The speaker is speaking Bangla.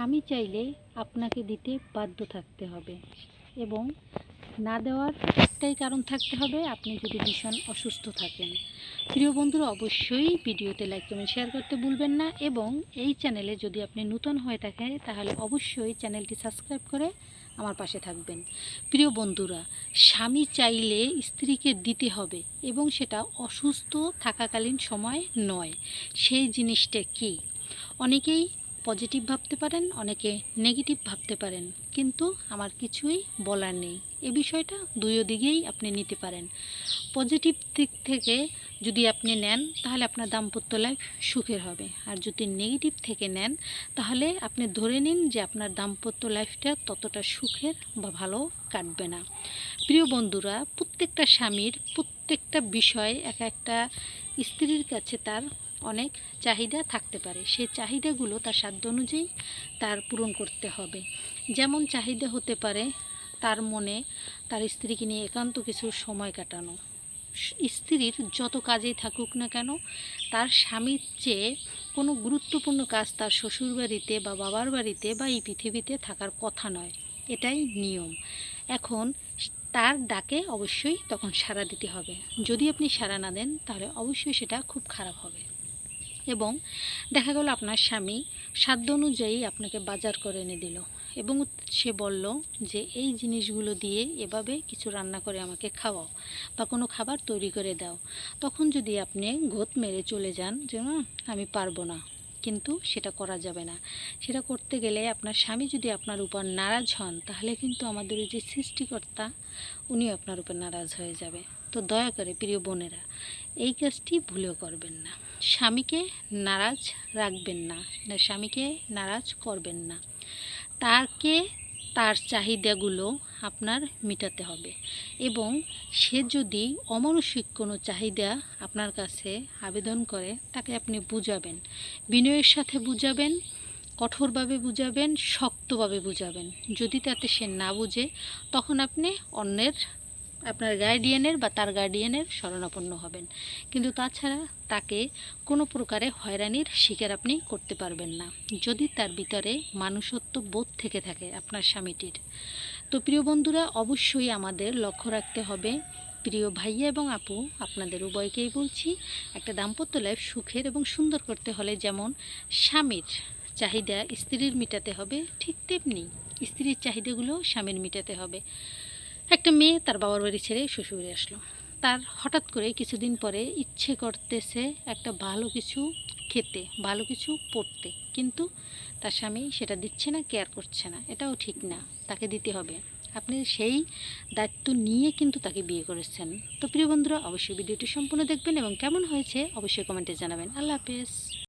স্বামী চাইলে আপনাকে দিতে বাধ্য থাকতে হবে এবং না দেওয়ার একটাই কারণ থাকতে হবে, আপনি যদি ভীষণ অসুস্থ থাকেন। প্রিয় বন্ধুরা, অবশ্যই ভিডিওতে লাইক কমেন্ট শেয়ার করতে ভুলবেন না এবং এই চ্যানেলে যদি আপনি নূতন হয়ে থাকেন, তাহলে অবশ্যই চ্যানেলটি সাবস্ক্রাইব করে আমার পাশে থাকবেন। প্রিয় বন্ধুরা, স্বামী চাইলে স্ত্রীকে দিতে হবে এবং সেটা অসুস্থ থাকাকালীন সময় নয়। সেই জিনিসটা কি? অনেকেই পজিটিভ ভাবতে পারেন, অনেকে নেগেটিভ ভাবতে পারেন। কিন্তু আমার কিছুই বলার নেই। এ বিষয়টা দুইও দিকেই আপনি নিতে পারেন। পজিটিভ দিক থেকে যদি আপনি নেন, তাহলে আপনার দাম্পত্য লাইফ সুখের হবে। আর যদি নেগেটিভ থেকে নেন, তাহলে আপনি ধরে নিন যে আপনার দাম্পত্য লাইফটা ততটা সুখের বা ভালো কাটবে না। প্রিয় বন্ধুরা, প্রত্যেকটা স্বামীর প্রত্যেকটা বিষয় এক একটা স্ত্রীর কাছে তার অনেক চাহিদা থাকতে পারে। সেই চাহিদাগুলো তার সাধ্য অনুযায়ী তার পূরণ করতে হবে। যেমন চাহিদা হতে পারে তার মনে তার স্ত্রীকে নিয়ে একান্ত কিছু সময় কাটানো। স্ত্রীর যত কাজেই থাকুক না কেন, তার স্বামীর চেয়ে কোনো গুরুত্বপূর্ণ কাজ তার শ্বশুর বাড়িতে বা বাবার বাড়িতে বা এই পৃথিবীতে থাকার কথা নয়। এটাই নিয়ম। এখন তার ডাকে অবশ্যই তখন সাড়া দিতে হবে। যদি আপনি সাড়া না দেন তাহলে অবশ্যই সেটা খুব খারাপ হবে। এবং দেখা গেল আপনার স্বামী সাধ্য অনুযায়ী আপনাকে বাজার করে এনে দিল এবং সে বলল যে এই জিনিসগুলো দিয়ে এভাবে কিছু রান্না করে আমাকে খাওয়াও বা কোনো খাবার তৈরি করে দাও। তখন যদি আপনি ঘোত মেরে চলে যান যে "উম, আমি পারব না। কিন্তু সেটা করা যাবে না। সেটা করতে গেলে আপনার স্বামী যদি আপনার উপর নারাজ হন, তাহলে কিন্তু আমাদের যে সৃষ্টিকর্তা উনি আপনার উপর নারাজ হয়ে যাবে। তো দয়া করে প্রিয় বোনেরা, এই কাজটি ভুলেও করবেন না। স্বামীকে নারাজ রাখবেন না না, স্বামীকে নারাজ করবেন না। তাকে তার চাহিদাগুলো আপনার মেটাতে হবে। এবং সে যদি অমানসিক কোনো চাহিদা আপনার কাছে আবেদন করে, তাকে আপনি বুঝাবেন। বিনয়ের সাথে বুঝাবেন, কঠোরভাবে বুঝাবেন, শক্তভাবে বুঝাবেন। যদি তাতে সে না বুঝে, তখন আপনি অন্যের, আপনার গার্ডিয়ানের বা তার গার্ডিয়ানের শরণাপন্ন হবেন। কিন্তু তাছাড়া তাকে কোনো প্রকারে হয়রানির শিকার আপনি করতে পারবেন না। যদি তার ভিতরে মানুষত্ব বোধ থেকে থাকে আপনার স্বামীটির। তো প্রিয় বন্ধুরা, অবশ্যই আমাদের লক্ষ্য রাখতে হবে। প্রিয় ভাইয়া এবং আপু, আপনাদের উভয়কেই বলছি, একটা দাম্পত্য লাইফ সুখের এবং সুন্দর করতে হলে যেমন স্বামীর চাহিদা স্ত্রীর মেটাতে হবে, ঠিক তেমনি স্ত্রীর চাহিদাগুলো স্বামীর মেটাতে হবে। একটা মেয়ে তার বাবার বাড়ি ছেড়ে শ্বশুরে আসলো। তার হঠাৎ করে কিছুদিন পরে ইচ্ছে করতেছে একটা ভালো কিছু খেতে, ভালো কিছু পড়তে। কিন্তু তার স্বামী সেটা দিচ্ছে না কেয়ার করছে না। এটাও ঠিক না, তাকে দিতে হবে। আপনি সেই দায়িত্ব নিয়ে কিন্তু তাকে বিয়ে করেছেন। তো প্রিয় বন্ধুরা, অবশ্যই ভিডিওটি সম্পূর্ণ দেখবেন এবং কেমন হয়েছে অবশ্যই কমেন্টে জানাবেন। আল্লাহ হাফেজ।